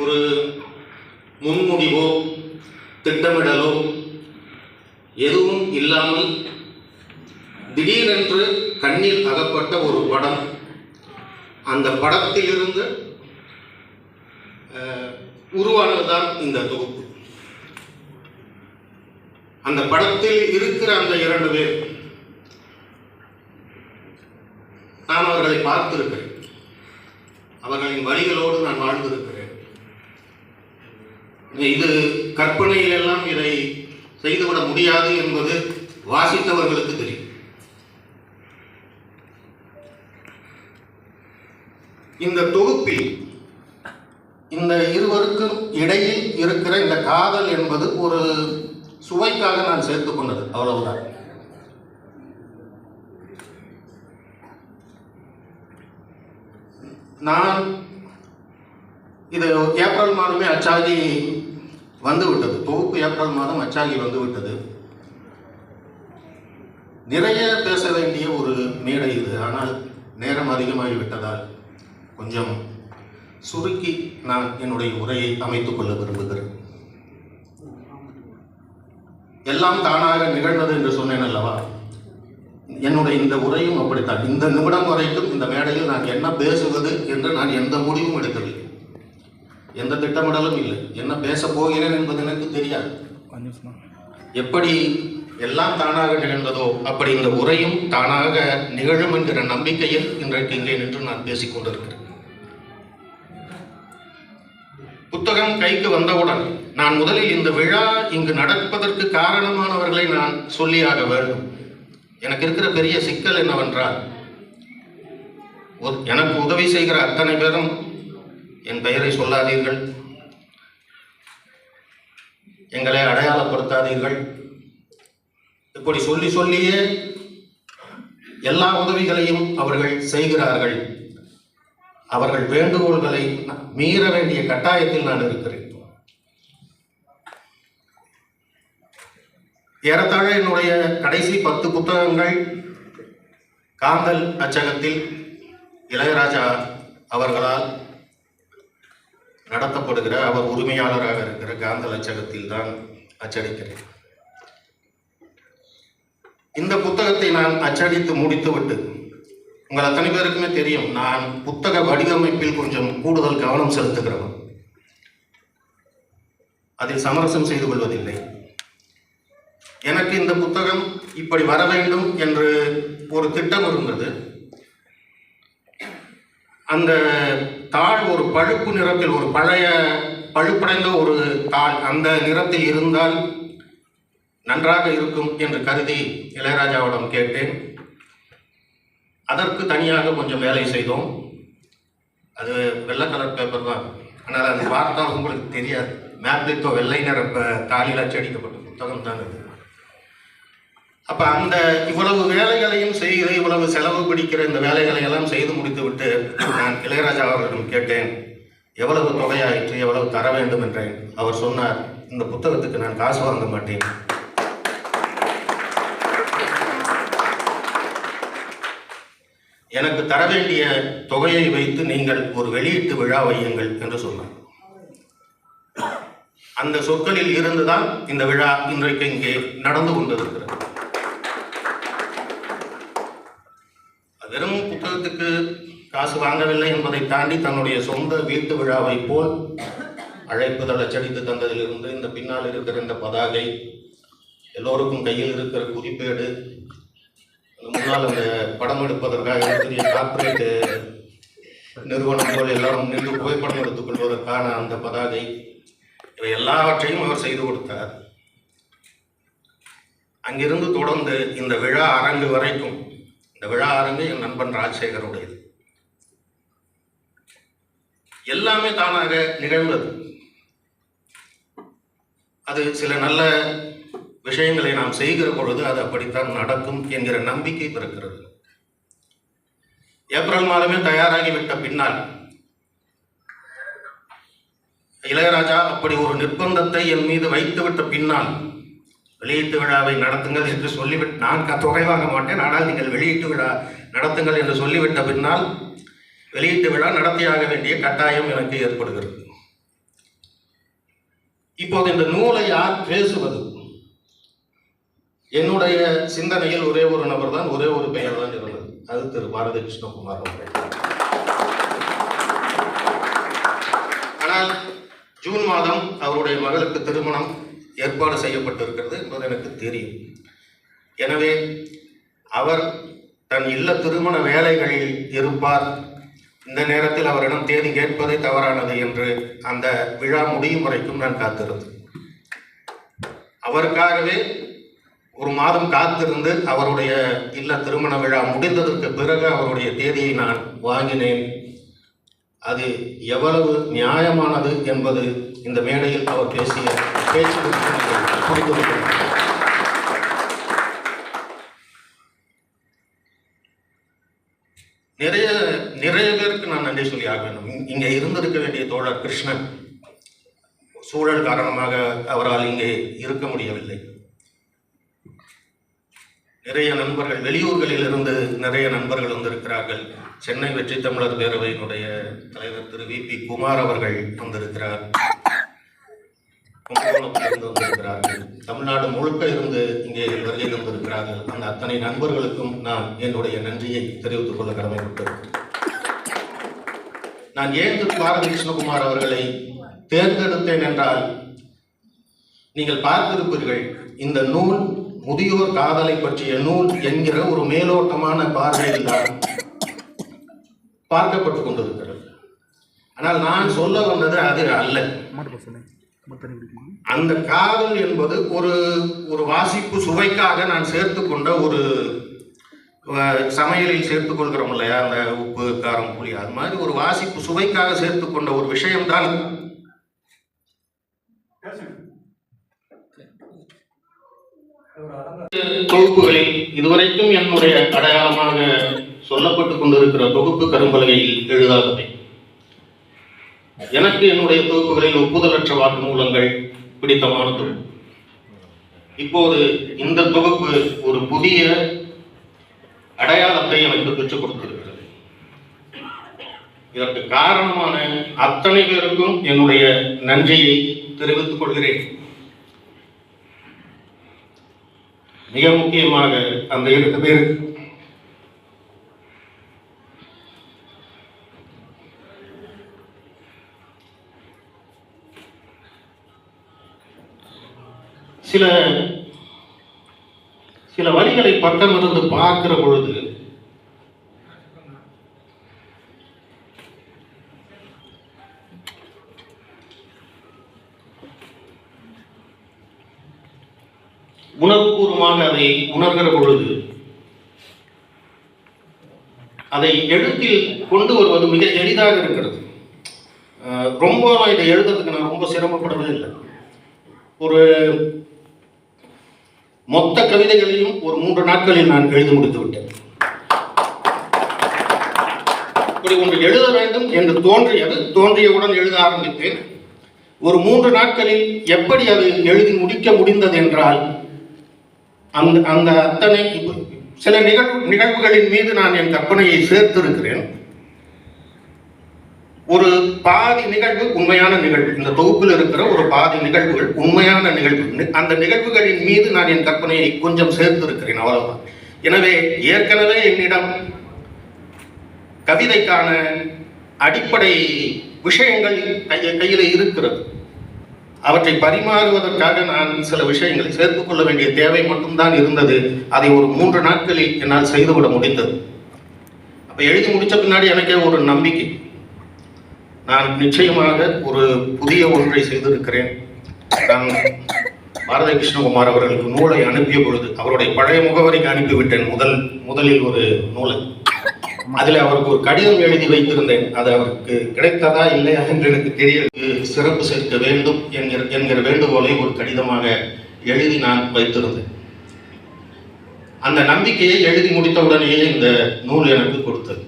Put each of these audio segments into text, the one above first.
ஒரு முன்முடிவோ திட்டமிடலோ எதுவும் இல்லாமல் திடீரென்று கண்ணில் அகப்பட்ட ஒரு படம். அந்த படத்திலிருந்து உருவானதுதான் இந்த தொகுப்பு. அந்த படத்தில் இருக்கிற அந்த இரண்டு பேர் நான் அவர்களை பார்த்திருக்கிறேன். அவர்களின் வழிகளோடு நான் வாழ்ந்திருக்கிறேன். இது கற்பனையில் எல்லாம் இதை செய்துவிட முடியாது என்பது வாசித்தவர்களுக்கு தெரியும். இந்த தொகுப்பில் இந்த இருவருக்கும் இடையில் இருக்கிற இந்த காதல் என்பது ஒரு சுவைக்காக நான் சேர்த்துக் கொண்டது. அவ்வளவுதான். நான் இது ஏப்ரல் மாதமே அச்சாகி வந்து விட்டது தொகுப்பு ஏப்ரல் மாதம் அச்சாகி வந்து விட்டது நிறைய பேச வேண்டிய ஒரு மேடை இது. ஆனால் நேரம் அதிகமாகி விட்டதால் கொஞ்சம் சுருக்கி நான் என்னுடைய உரையை அமைத்துக் கொள்ள விரும்புகிறேன். எல்லாம் தானாக நிகழ்ந்தது என்று சொன்னேன் அல்லவா? என்னுடைய இந்த உரையும் அப்படித்தான். இந்த நிமிடம் வரைக்கும் இந்த மேடையில் நான் என்ன பேசுவது என்று நான் எந்த முடிவும் எடுக்கவில்லை. எந்த திட்டமிடலும் இல்லை. என்ன பேசப் போகிறேன் என்பது எனக்கு தெரியாது. எப்படி எல்லாம் தானாக நிகழ்ந்ததோ அப்படி இந்த உரையும் தானாக நிகழும் என்கிற நம்பிக்கையில் இன்றைக்கு இங்கே நின்று நான் பேசிக் கொண்டிருக்கிறேன். புத்தகம் கைக்கு வந்தவுடன் நான் முதலில் இந்த விழா இங்கு நடப்பதற்கு காரணமானவர்களை நான் சொல்லியாக வேண்டும். எனக்கு இருக்கிற பெரிய சிக்கல் என்னவென்றால் எனக்கு உதவி செய்கிற அத்தனை பேரும் என் பெயரை சொல்லாதீர்கள். எங்களை அடையாளப்படுத்தாதீர்கள். இப்படி சொல்லி சொல்லியே எல்லா உதவிகளையும் அவர்கள் செய்கிறார்கள். அவர்கள் வேண்டுகோள்களை மீற வேண்டிய கட்டாயத்தில் நான் இருக்கிறேன். ஏறத்தாழ என்னுடைய கடைசி பத்து புத்தகங்கள் காந்தல் அச்சகத்தில் இளையராஜா அவர்களால் நடத்தப்படுகிற அவர் உரிமையாளராக இருக்கிற காந்த லட்சகத்தில் தான் அச்சடிக்கிறேன். இந்த புத்தகத்தை நான் அச்சடித்து முடித்துவிட்டு உங்கள் அத்தனை பேருக்குமே தெரியும் நான் புத்தக வடிவமைப்பில் கொஞ்சம் கூடுதல் கவனம் செலுத்துகிறவன். அதில் சமரசம் செய்து கொள்வதில்லை. எனக்கு இந்த புத்தகம் இப்படி வர வேண்டும் என்று ஒரு திட்டம் இருந்தது. அந்த தாள் ஒரு பழுப்பு நிறத்தில் ஒரு பழைய பழுப்படைந்த ஒரு தாள் அந்த நிறத்தில் இருந்தால் நன்றாக இருக்கும் என்று கருதி இளையராஜாவிடம் கேட்டேன். அதற்கு தனியாக கொஞ்சம் வேலை செய்தோம். அது வெள்ளை கலர் பேப்பர் தான். ஆனால் அது பார்த்தால் உங்களுக்கு தெரியாது. மேப்ளித்தோ வெள்ளை நிற தாளில் அச்சடிக்கப்பட்ட புத்தகம் தான் அது. அப்ப அந்த இவ்வளவு வேலைகளையும் செய்து இவ்வளவு செலவு பிடிக்கிற இந்த வேலைகளை எல்லாம் செய்து முடித்துவிட்டு நான் இளையராஜா அவர்களிடம் கேட்டேன் எவ்வளவு தொகையாயிற்று எவ்வளவு தர வேண்டும் என்றேன். அவர் சொன்னார் இந்த புத்தகத்துக்கு நான் காசு வாங்க மாட்டேன். எனக்கு தர வேண்டிய தொகையை வைத்து நீங்கள் ஒரு வெளியீட்டு விழா வையுங்கள் என்று சொன்னார். அந்த சொற்களில் இருந்துதான் இந்த விழா இன்றைக்கு இங்கே நடந்து கொண்டிருக்கிறது வெறும் புத்தகத்துக்கு காசு வாங்கவில்லை என்பதை தாண்டி தன்னுடைய சொந்த வீட்டு விழாவை போல் அழைப்புதல் அச்சடித்து தந்ததிலிருந்து இந்த பின்னால் இருக்கிற இந்த பதாகை எல்லோருக்கும் கையில் இருக்கிற குறிப்பேடு முன்னால் அந்த படம் எடுப்பதற்காக இருக்கக்கூடிய கார்ப்பரேட் நிறுவனம் போல் எல்லாரும் நின்று புகைப்படம் எடுத்துக் கொள்வதற்கான அந்த பதாகை இவை எல்லாவற்றையும் அவர் செய்து கொடுத்தார். அங்கிருந்து தொடர்ந்து இந்த விழா அரங்கு வரைக்கும் இந்த விழா அரங்கு என் நண்பன் ராஜசேகருடையது. எல்லாமே தானாக நிகழ்ந்தது. அது சில நல்ல விஷயங்களை நாம் செய்கிற பொழுது அது அப்படித்தான் நடக்கும் என்கிற நம்பிக்கை பிறக்கிறது. ஏப்ரல் மாதமே தயாராகிவிட்ட பின்னால் இளையராஜா அப்படி ஒரு நிர்பந்தத்தை என் மீது வைத்துவிட்ட பின்னால் வெளியீட்டு விழாவை நடத்துங்கள் என்று சொல்லிவிட்டு நான் க- தொகை வாங்க மாட்டேன் ஆனால் நீங்கள் வெளியீட்டு விழா நடத்துங்கள் என்று சொல்லிவிட்ட பின்னால் வெளியீட்டு விழா நடத்தியாக வேண்டிய கட்டாயம் எனக்கு ஏற்படுகிறது. இப்போது இந்த நூலை யார் பேசுவது? என்னுடைய சிந்தனையில் ஒரே ஒரு நபர் தான் ஒரே ஒரு பெயர் தான் இருந்தது. அது திரு பாரதி கிருஷ்ணகுமார் அவர்கள். ஆனால் ஜூன் மாதம் அவருடைய மகளுக்கு திருமணம் ஏற்பாடு செய்யப்பட்டிருக்கிறது என்பது எனக்கு தெரியும். எனவே அவர் தன் இல்ல திருமண வேலைகளில் இருப்பார் இந்த நேரத்தில் அவரிடம் தேதி கேட்பதே தவறானது என்று அந்த விழா முடியும் வரைக்கும் நான் காத்திருந்தேன். அவருக்காகவே ஒரு மாதம் காத்திருந்து அவருடைய இல்ல திருமண விழா முடிந்ததற்கு பிறகு அவருடைய தேதியை நான் வாங்கினேன். அது எவ்வளவு நியாயமானது என்பது இந்த மேடையில் அவர் பேசிய பேச்சு நிறைய நன்றி சொல்லி ஆக வேண்டும் இங்கே இருந்திருக்க வேண்டிய தோழர் கிருஷ்ணன். சூழல் காரணமாக அவரால் இங்கே இருக்க முடியவில்லை. நிறைய நண்பர்கள் வெளியூர்களில் இருந்து நிறைய நண்பர்கள் வந்திருக்கிறார்கள். சென்னை வெற்றி தமிழர் பேரவையினுடைய தலைவர் திரு வி. பி. குமார் அவர்கள் வந்திருக்கிறார். கும்பகோணத்திலிருந்து வந்திருக்கிறார்கள். தமிழ்நாடு முழுக்க இருந்து இங்கே வருகை வந்திருக்கிறார்கள் அந்த அத்தனை நண்பர்களுக்கும் நான் என்னுடைய நன்றியை தெரிவித்துக் கொள்ள கடமைப்பட்டிருக்கிறேன். நான் ஏன் திரு பாரதி கிருஷ்ணகுமார் அவர்களை தேர்ந்தெடுத்தேன் என்றால் நீங்கள் பார்த்திருப்பீர்கள் இந்த நூல் முதியோர் காதலை பற்றிய நூல் என்கிற ஒரு மேலோட்டமான பார்வையில் தான் பார்க்கப்பட்டு கொண்டிருக்கிறது. ஆனால் நான் சொல்ல வந்தது அது அல்ல. அந்த காதல் என்பது ஒரு ஒரு வாசிப்பு சுவைக்காக நான் சேர்த்து கொண்ட ஒரு சமையலில் சேர்த்து கொள்கிறோம் இல்லையா? அந்த உப்பு காரம் புளி அது மாதிரி ஒரு வாசிப்பு சுவைக்காக சேர்த்து கொண்ட ஒரு விஷயம்தான். தொகுப்புகளில் இதுவரைக்கும் என்னுடைய அடையாளமாக சொல்லப்பட்டுக் கொண்டிருக்கிற தொகுப்பு கரும்பலகையில் எழுதாதவை எனக்கு என்னுடைய தொகுப்புகளில் ஒப்புதலற்ற வாக்குமூலங்கள் பிடித்தமான தொகுப்பு இப்போது இந்த தொகுப்பு ஒரு புதிய அடையாளத்தை எனக்கு பெற்றுக் கொடுத்திருக்கிறது. இதற்கு காரணமான அத்தனை பேருக்கும் என்னுடைய நன்றியை தெரிவித்துக் கொள்கிறேன். மிக முக்கியமாக அந்த இரண்டு பேருக்கு சில சில வரிகளை பக்கம் இருந்து பார்க்கிற பொழுது உணர்வுபூர்வமாக அதை உணர்கிற பொழுது அதை எழுத்தில் கொண்டு வருவது மிக எளிதாக இருக்கிறது. அஹ் ரொம்ப இதை எழுதுறதுக்கு நான் ரொம்ப சிரமப்படுவது இல்லை. ஒரு மொத்த கவிதைகளையும் ஒரு மூன்று நாட்களில் நான் எழுதி முடித்து விட்டேன். இப்படி ஒன்று எழுத வேண்டும் என்று தோன்றியது தோன்றியவுடன் எழுத ஆரம்பித்தேன். ஒரு மூன்று நாட்களில் எப்படி அது எழுதி முடிக்க முடிந்தது என்றால் அந்த அந்த அத்தனை சில நிகழ்வு நிகழ்வுகளின் மீது நான் என் கற்பனையை சேர்த்திருக்கிறேன். ஒரு பாதி நிகழ்வு உண்மையான நிகழ்வு. இந்த தொகுப்பில் இருக்கிற ஒரு பாதி நிகழ்வுகள் உண்மையான நிகழ்வு. அந்த நிகழ்வுகளின் மீது நான் என் கற்பனையை கொஞ்சம் சேர்த்து இருக்கிறேன் அவ்வளவுதான். எனவே ஏற்கனவே என்னிடம் கவிதைக்கான அடிப்படை விஷயங்கள் கைய கையில் இருக்கிறது. அவற்றை பரிமாறுவதற்காக நான் சில விஷயங்களை சேர்த்துக் கொள்ள வேண்டிய தேவை மட்டும்தான் இருந்தது. அதை ஒரு மூன்று நாட்களில் என்னால் செய்துவிட முடிந்தது. அப்ப எழுதி முடிச்ச பின்னாடி எனக்கே ஒரு நம்பிக்கை. நான் நிச்சயமாக ஒரு புதிய ஒன்றை செய்திருக்கிறேன். நான் பாரத கிருஷ்ணகுமார் அவர்களுக்கு நூலை அனுப்பிய பொழுது அவருடைய பழைய முகவரிக்கு அனுப்பிவிட்டேன் முதல் முதலில் ஒரு நூலை. அதில் அவருக்கு ஒரு கடிதம் எழுதி வைத்திருந்தேன். அது அவருக்கு கிடைத்ததா இல்லையா என்று எனக்கு தெரிய சிறப்பு சேர்க்க வேண்டும் என்கிற என்கிற வேண்டுகோளை ஒரு கடிதமாக எழுதி நான் வைத்திருந்தேன். அந்த நம்பிக்கையை எழுதி முடித்தவுடனேயே இந்த நூல் எனக்கு கொடுத்தது.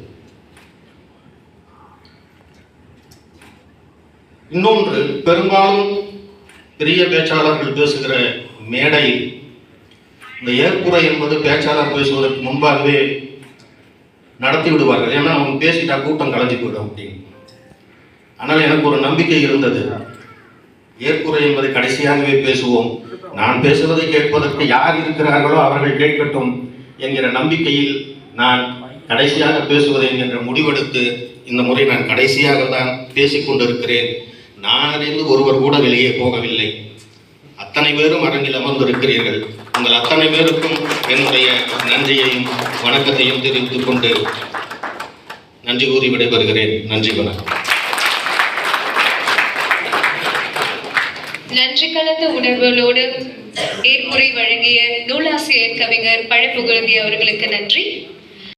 இன்னொன்று பெரும்பாலும் பெரிய பேச்சாளர்கள் பேசுகிற மேடை இந்த ஏற்புரை என்பது பேச்சாளர் பேசுவதற்கு முன்பாகவே நடத்தி விடுவார்கள். ஏன்னா அவங்க பேசிட்டா கூட்டம் கலந்து போயிடும் அப்படின்னு. ஆனால் எனக்கு ஒரு நம்பிக்கை இருந்தது. ஏற்புரை என்பதை கடைசியாகவே பேசுவோம். நான் பேசுவதை கேட்பதற்கு யார் இருக்கிறார்களோ அவர்கள் கேட்கட்டும் என்கிற நம்பிக்கையில் நான் கடைசியாக பேசுவது என்கின்ற முடிவெடுத்து இந்த முறை நான் கடைசியாக தான் பேசிக்கொண்டிருக்கிறேன். நான் அறிந்து ஒருவர் கூட வெளியே போகவில்லை. அத்தனை பேரும் அரங்கில் அமர்ந்திருக்கிறீர்கள். உங்கள் அத்தனை பேருக்கும் என்னுடைய நன்றியையும் வணக்கத்தையும் தெரிவித்துக் கொண்டு நன்றி கூறி விடைபெறுகிறேன். நன்றி வணக்கம். நன்றி கலந்த உணர்வுகளோடு ஏற்புரை வழங்கிய நூலாசிரியர் கவிஞர் பழப்புகழ்ந்தி அவர்களுக்கு நன்றி.